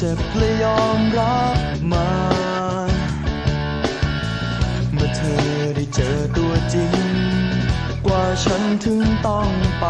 เจ็บและยอมรับมาเมื่อเธอได้เจอตัวจริง กว่าฉันถึงต้องไป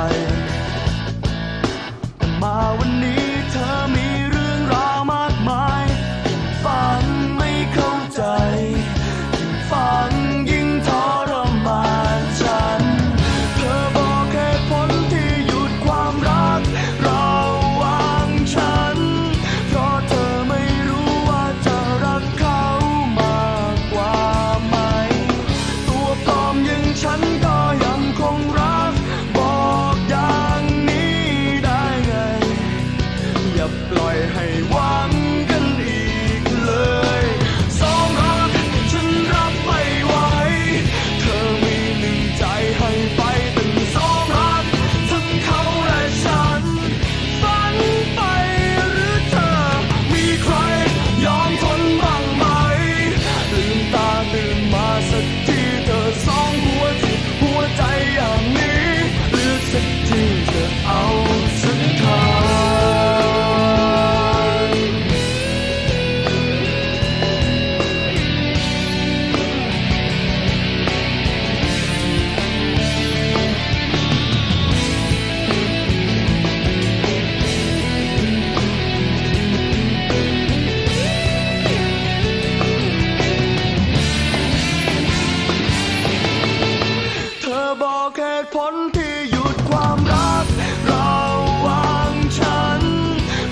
ตุผลที่หยุดความรักเราหว่างฉัน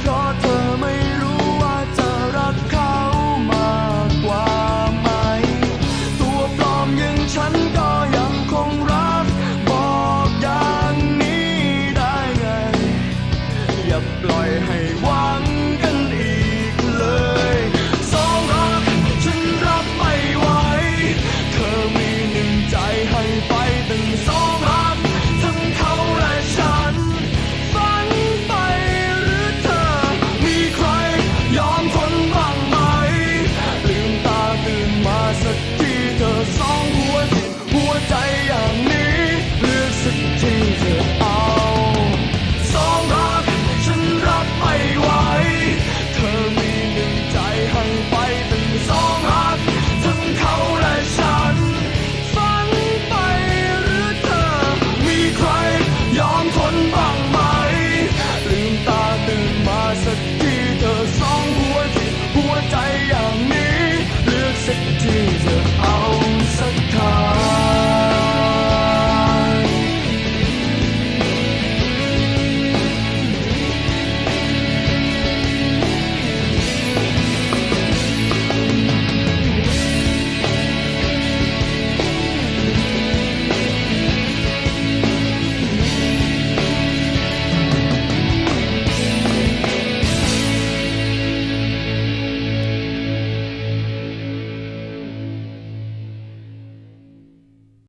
เพราะเธอไม่รู้ว่าจะรักเขามากกว่าไหม ตัวปลอมยังฉันก็ยังคงรัก บอกอย่างนี้ได้ไง อย่าปล่อยให้